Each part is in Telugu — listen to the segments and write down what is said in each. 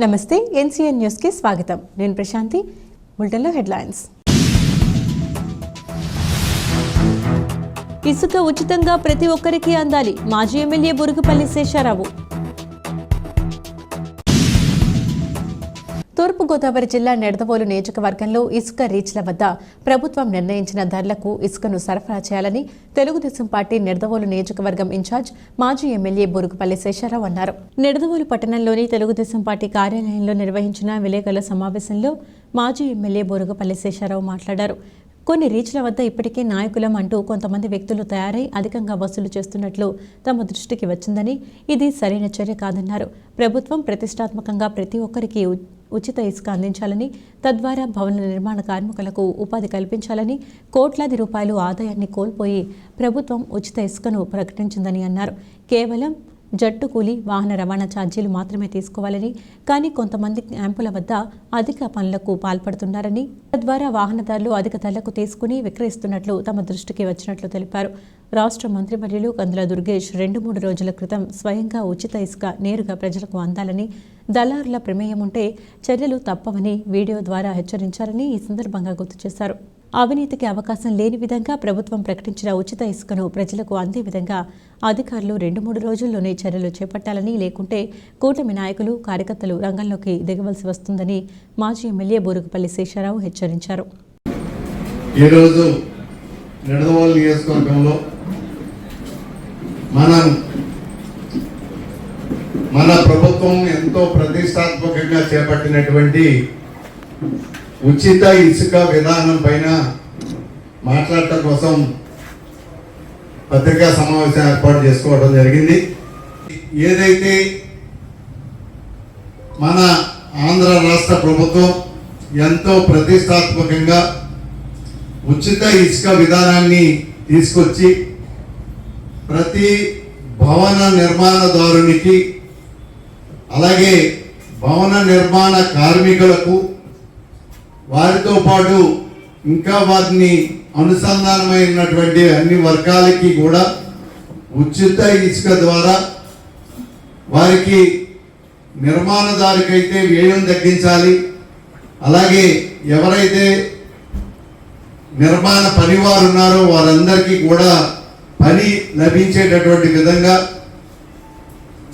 నమస్తే ఎన్సీఎన్ న్యూస్కి స్వాగతం. నేను ప్రశాంతి. బులెటిన్లో హెడ్లైన్స్. ఇసుక ఉచితంగా ప్రతి ఒక్కరికి అందాలి. మాజీ ఎమ్మెల్యే బురుగుపల్లి శేషారావు. తూర్పుగోదావరి జిల్లా నెడదవోలు నియోజకవర్గంలో ఇసుక రీచ్ల వద్ద ప్రభుత్వం నిర్ణయించిన ధరలకు ఇసుకను సరఫరా చేయాలని తెలుగుదేశం పార్టీ నిడదవోలు నియోజకవర్గం ఇన్ఛార్జ్ మాజీ ఎమ్మెల్యే బురుగుపల్లి శేషారావు అన్నారు. నిడదవోలు పట్టణంలోని తెలుగుదేశం పార్టీ కార్యాలయంలో నిర్వహించిన విలేకరుల సమావేశంలో మాజీ ఎమ్మెల్యే బురుగుపల్లి శేషారావు మాట్లాడారు. కొన్ని రీచ్ల వద్ద ఇప్పటికే నాయకులం అంటూ కొంతమంది వ్యక్తులు తయారై అధికంగా వసూలు చేస్తున్నట్లు తమ దృష్టికి వచ్చిందని ఇది సరైన చర్య కాదన్నారు. ప్రభుత్వం ప్రతిష్టాత్మకంగా ప్రతి ఒక్కరికి ఉచిత ఇసుక అందించాలని తద్వారా భవన నిర్మాణ కార్మికులకు ఉపాధి కల్పించాలని కోట్లాది రూపాయలు ఆదాయాన్ని కోల్పోయి ప్రభుత్వం ఉచిత ఇసుకను ప్రకటించిందని అన్నారు. కేవలం జట్టు కూలి వాహన రవాణా ఛార్జీలు మాత్రమే తీసుకోవాలని కానీ కొంతమంది క్యాంపుల వద్ద అధిక పనులకు పాల్పడుతున్నారని తద్వారా వాహనదారులు అధిక ధరలకు తీసుకుని విక్రయిస్తున్నట్లు తమ దృష్టికి వచ్చినట్లు తెలిపారు. రాష్ట్ర మంత్రివర్యులు కందుల దుర్గేష్ రెండు మూడు రోజుల క్రితం స్వయంగా ఉచిత ఇసుక నేరుగా ప్రజలకు అందాలని దళారుల ప్రమేయం ఉంటే చర్యలు తప్పవని వీడియో ద్వారా హెచ్చరించారని ఈ సందర్భంగా గుర్తు చేశారు. అవినీతికి అవకాశం లేని విధంగా ప్రభుత్వం ప్రకటించిన ఉచిత ఇసుకను ప్రజలకు అందే విధంగా అధికారులు రెండు మూడు రోజుల్లోనే చర్యలు చేపట్టాలని లేకుంటే కూటమి నాయకులు కార్యకర్తలు రంగంలోకి దిగవలసి వస్తుందని మాజీ ఎమ్మెల్యే బోరుగుపల్లి శేషారావు హెచ్చరించారు. ఈరోజు నిడదవోలు నియోజకవర్గంలో మనం మన ప్రభుత్వం ఎంతో ప్రతిష్టాత్మకంగా చేపట్టినటువంటి ఉచిత ఇసుక విధానం పైన మాట్లాడటం కోసం పత్రికా సమావేశం ఏర్పాటు చేసుకోవడం జరిగింది. ఏదైతే మన ఆంధ్ర రాష్ట్ర ప్రభుత్వం ఎంతో ప్రతిష్టాత్మకంగా ఉచిత ఇసుక విధానాన్ని తీసుకొచ్చి ప్రతి భవన నిర్మాణదారునికి అలాగే భవన నిర్మాణ కార్మికులకు వారితో పాటు ఇంకా వారిని అనుసంధానమైనటువంటి అన్ని వర్గాలకి కూడా ఉచిత ఇసుక ద్వారా వారికి నిర్మాణదారుకైతే వ్యయం తగ్గించాలి. అలాగే ఎవరైతే నిర్మాణ పనివారు ఉన్నారో వారందరికీ కూడా పని లభించేటటువంటి విధంగా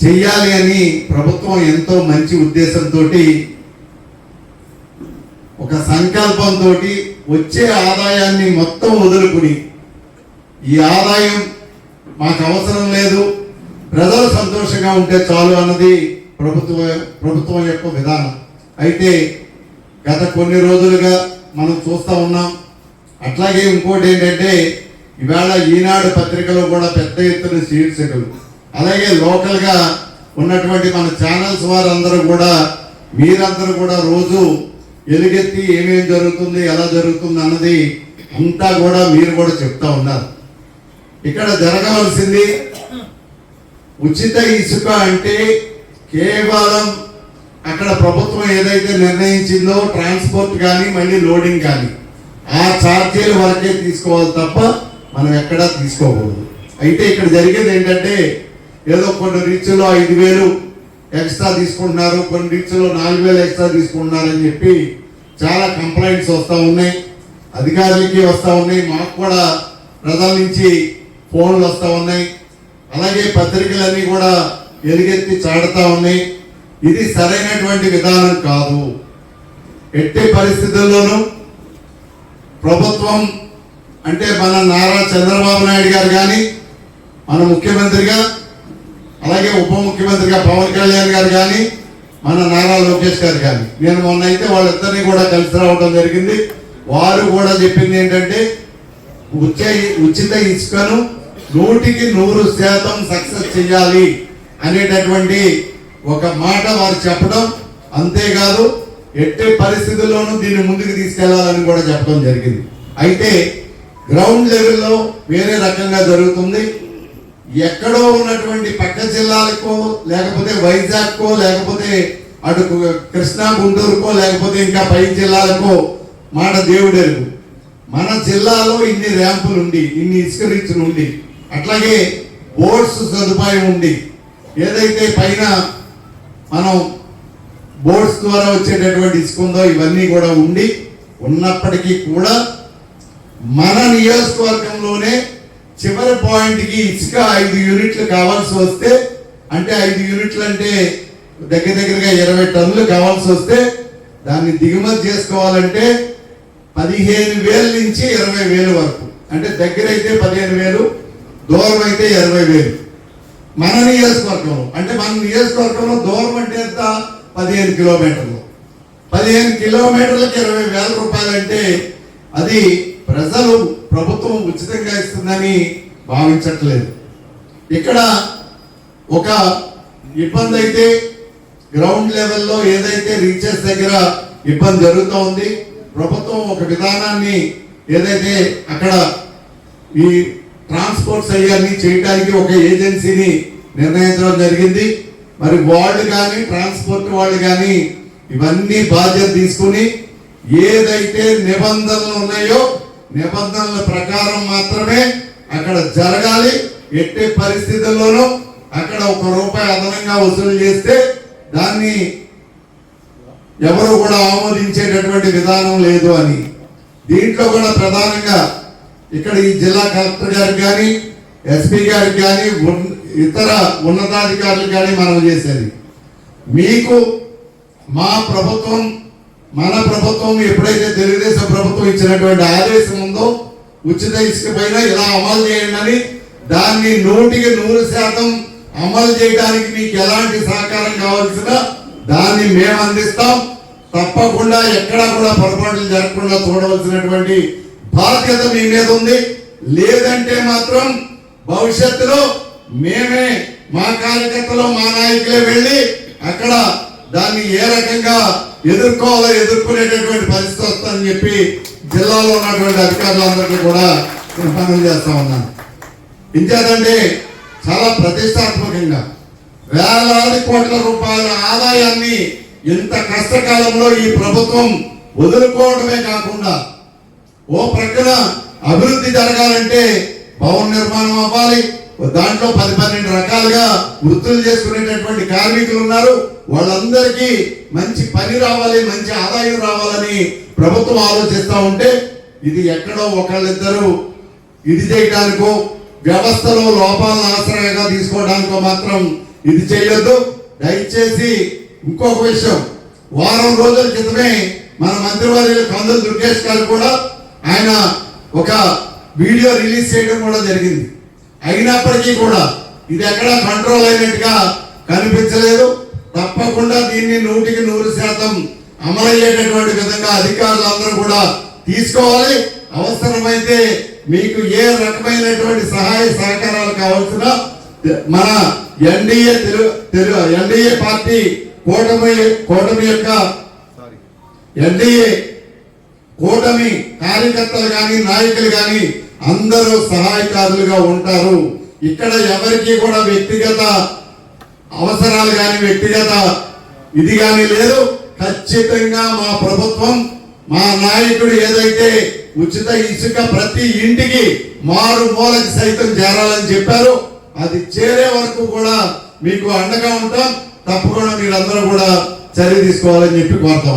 చెయ్యాలి అని ప్రభుత్వం ఎంతో మంచి ఉద్దేశంతో ఒక సంకల్పంతో వచ్చే ఆదాయాన్ని మొత్తం వదులుకుని ఈ ఆదాయం మాకు అవసరం లేదు ప్రజలు సంతోషంగా ఉంటే చాలు అన్నది ప్రభుత్వ ప్రభుత్వం యొక్క విధానం. అయితే గత కొన్ని రోజులుగా మనం చూస్తూ ఉన్నాం. అట్లాగే ఇంకోటి ఏంటంటే ఇవాళ ఈనాడు పత్రికలో కూడా పెద్ద ఎత్తున శీర్షికలు అలాగే లోకల్గా ఉన్నటువంటి మన ఛానల్స్ వారందరూ కూడా మీరందరూ కూడా రోజు ఎలుగెత్తి ఏమేమి జరుగుతుంది ఎలా జరుగుతుంది అన్నది అంతా కూడా మీరు కూడా చెప్తా ఉన్నారు. ఇక్కడ జరగవలసింది ఉచిత ఇసుక అంటే కేవలం అక్కడ ప్రభుత్వం ఏదైతే నిర్ణయించిందో ట్రాన్స్పోర్ట్ కానీ మళ్ళీ లోడింగ్ కానీ ఆ ఛార్జీల వరకే తీసుకోవాలి తప్ప మనం ఎక్కడా తీసుకోకూడదు. అయితే ఇక్కడ జరిగేది ఏంటంటే ఏదో కొన్ని రీచ్లో ఐదు వేలు ఎక్స్ట్రా తీసుకుంటున్నారు కొన్ని రీచ్లో నాలుగు వేలు ఎక్స్ట్రా తీసుకుంటున్నారు అని చెప్పి చాలా కంప్లైంట్స్ వస్తూ ఉన్నాయి అధికారులకి వస్తూ ఉన్నాయి మాకు కూడా ప్రజల నుంచి ఫోన్లు వస్తూ ఉన్నాయి. అలాగే పత్రికలన్నీ కూడా ఎలుగెత్తి చాడుతూ ఉన్నాయి. ఇది సరైనటువంటి విధానం కాదు. ఎట్టి పరిస్థితుల్లోనూ ప్రభుత్వం అంటే మన నారా చంద్రబాబు నాయుడు గారు కానీ మన ముఖ్యమంత్రిగా అలాగే ఉప ముఖ్యమంత్రిగా పవన్ కళ్యాణ్ గారు కానీ మన నారా లోకేష్ గారు కానీ నేను మొన్న అయితే వాళ్ళిద్దరిని కూడా కలిసి రావడం జరిగింది. వారు కూడా చెప్పింది ఏంటంటే ఉచిత ఉచిత ఇసుకను నూటికి నూరు శాతం సక్సెస్ చేయాలి అనేటటువంటి ఒక మాట వారు చెప్పడం అంతేకాదు ఎట్టి పరిస్థితుల్లోనూ దీన్ని ముందుకు తీసుకెళ్ళాలని కూడా చెప్పడం జరిగింది. అయితే గ్రౌండ్ లెవెల్లో వేరే రకంగా జరుగుతుంది. ఎక్కడో ఉన్నటువంటి పక్క జిల్లాలకో లేకపోతే వైజాగ్కో లేకపోతే అటు కృష్ణా గుంటూరుకో లేకపోతే ఇంకా పై జిల్లాలకో మాట దేవుడెరుగు మన జిల్లాలో ఇన్ని ర్యాంపులు ఉండి ఇన్ని ఇసుక రీచ్లు ఉండి అట్లాగే బోర్డ్స్ సదుపాయం ఉండి ఏదైతే పైన మనం బోర్డ్స్ ద్వారా వచ్చేటటువంటి ఇసుక ఉందో ఇవన్నీ కూడా ఉండి ఉన్నప్పటికీ కూడా మన నియోజకవర్గంలోనే చివరి పాయింట్కి ఇసుక ఐదు యూనిట్లు కావాల్సి వస్తే అంటే ఐదు యూనిట్లు అంటే దగ్గర దగ్గరగా ఇరవై టన్నులు కావాల్సి వస్తే దాన్ని దిగుమతి చేసుకోవాలంటే పదిహేను వేల నుంచి ఇరవై వేలు వరకు. అంటే దగ్గర అయితే పదిహేను వేలు దూరం అయితే ఇరవై వేలు. మన నియోజకవర్గంలో అంటే మన నియోజకవర్గంలో దూరం అంటే ఎంత? పదిహేను కిలోమీటర్లు. పదిహేను కిలోమీటర్లకు ఇరవై వేల రూపాయలు అంటే అది ప్రజలు ప్రభుత్వం ఉచితంగా ఇస్తుందని భావించట్లేదు. ఇక్కడ ఒక ఇబ్బంది అయితే గ్రౌండ్ లెవెల్లో ఏదైతే రీచెస్ దగ్గర ఇబ్బంది జరుగుతూ ఉంది ప్రభుత్వం ఒక విధానాన్ని ఏదైతే అక్కడ ఈ ట్రాన్స్పోర్ట్స్ సయ్యాన్ని చేయడానికి ఒక ఏజెన్సీని నిర్ణయించడం జరిగింది. మరి వాళ్ళు కానీ ట్రాన్స్పోర్ట్ వాళ్ళు కానీ ఇవన్నీ బాధ్యత తీసుకుని ఏదైతే నిబంధనలు ఉన్నాయో నిబంధనల ప్రకారం మాత్రమే అక్కడ జరగాలి. ఎట్టి పరిస్థితుల్లోనూ అక్కడ ఒక రూపాయి అదనంగా వసూలు చేస్తే దాన్ని ఎవరు కూడా ఆమోదించేటటువంటి విధానం లేదు అని. దీంట్లో కూడా ప్రధానంగా ఇక్కడ ఈ జిల్లా కలెక్టర్ గారికి కానీ ఎస్పీ గారికి కానీ ఇతర ఉన్నతాధికారులు కానీ మనం చేసేది. మీకు మా ప్రభుత్వం మన ప్రభుత్వం ఎప్పుడైతే తెలుగుదేశం ప్రభుత్వం ఇచ్చినటువంటి ఆదేశం ఉందో ఉచిత ఇసుక పైన ఇలా అమలు చేయండి అని దాన్ని నూటికి నూరు శాతం అమలు చేయడానికి మీకు ఎలాంటి సహకారం కావాల్సిన దాన్ని మేము అందిస్తాం. తప్పకుండా ఎక్కడా కూడా పొరపాట్లు జరగకుండా చూడవలసినటువంటి బాధ్యత మీ మీద ఉంది. లేదంటే మాత్రం భవిష్యత్తులో మేమే మా కార్యకర్తలు మా నాయకులే వెళ్ళి అక్కడ దాన్ని ఏ రకంగా ఎదుర్కోవాలో ఎదుర్కొనేటటువంటి పరిస్థితి వస్తుందని చెప్పి జిల్లాలో ఉన్నటువంటి అధికారులందరికీ కూడా నేను పనులు చేస్తా ఉన్నాను. ఇంకేదంటే చాలా ప్రతిష్టాత్మకంగా వేలాది కోట్ల రూపాయల ఆదాయాన్ని ఇంత కష్టకాలంలో ఈ ప్రభుత్వం వదులుకోవడమే కాకుండా ఓ ప్రక్కన అభివృద్ధి జరగాలంటే భవన నిర్మాణం అవ్వాలి దాంట్లో పది పన్నెండు రకాలుగా వృత్తులు చేసుకునేటటువంటి కార్మికులు ఉన్నారు. వాళ్ళందరికీ మంచి పని రావాలి మంచి ఆదాయం రావాలని ప్రభుత్వం ఆలోచిస్తూ ఉంటే ఇది ఎక్కడో ఒకళ్ళిద్దరు ఇది చేయడానికో వ్యవస్థలో లోపాలను ఆశ్రయంగా తీసుకోవడానికో మాత్రం ఇది చేయొద్దు. దయచేసి ఇంకొక విషయం. వారం రోజుల క్రితమే మన మంత్రివర్యులు కందులు దుర్గేష్ గారు కూడా ఆయన ఒక వీడియో రిలీజ్ చేయడం కూడా జరిగింది. అయినప్పటికీ కూడా ఇది ఎక్కడ కంట్రోల్ అయినట్టుగా కనిపించలేదు. తప్పకుండా దీన్ని నూటికి నూరు శాతం అమలయ్యేటటువంటి విధంగా అధికారులు అందరూ కూడా తీసుకోవాలి. అవసరమైతే మీకు ఏ రకమైనటువంటి సహాయ సహకారాలు కావాల్సిన మన NDA Telugu Telugu NDA party కూటమి కూటమి యొక్క ఎన్డీఏ కూటమి కార్యకర్తలు కానీ నాయకులు కానీ అందరూ సహాయకారులుగా ఉంటారు. ఇక్కడ ఎవరికి కూడా వ్యక్తిగత అవసరాలు కానీ వ్యక్తిగత ఇది కానీ లేదు. ఖచ్చితంగా మా ప్రభుత్వం మా నాయకుడు ఏదైతే ఉచిత ఇసుక ప్రతి ఇంటికి మారు మూలకి సైతం చేరాలని చెప్పారు అది చేరే వరకు కూడా మీకు అండగా ఉంటాం. తప్పకుండా మీరందరూ కూడా చర్య తీసుకోవాలని చెప్పి కోరుతా